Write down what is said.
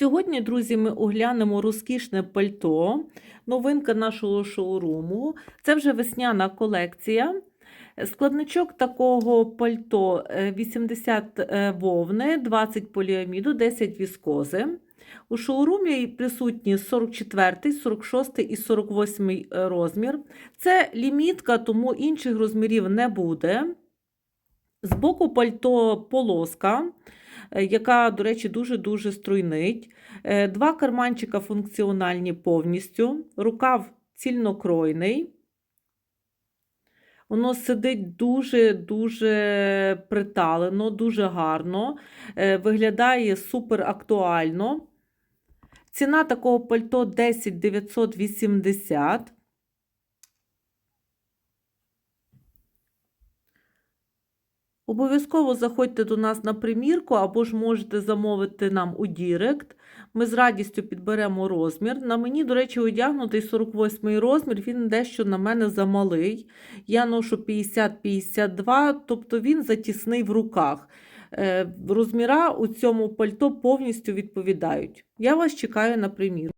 Сьогодні, друзі, ми оглянемо розкішне пальто, новинка нашого шоуруму. Це вже весняна колекція. Складничок такого пальто е, 80 е, вовни, 20 поліаміду, 10 віскози. У шоурумі присутні 44, 46 і 48 розмір. Це лімітка, тому інших розмірів не буде. Збоку пальто полоска, е, яка, до речі, дуже-дуже струйнить. Е, Два карманчика функціональні повністю. Рукав цільнокройний. Воно сидить дуже-дуже приталено, дуже гарно, е, виглядає супер актуально. Ціна такого пальто 10 980. Обов'язково заходьте до нас на примірку або ж можете замовити нам у Дірект. Ми з радістю підберемо розмір. На мені, до речі, одягнутий 48 розмір, він дещо на мене замалий. Я ношу 50-52, тобто він затісний в руках. Е, Розміра у цьому пальто повністю відповідають. Я вас чекаю на примірку.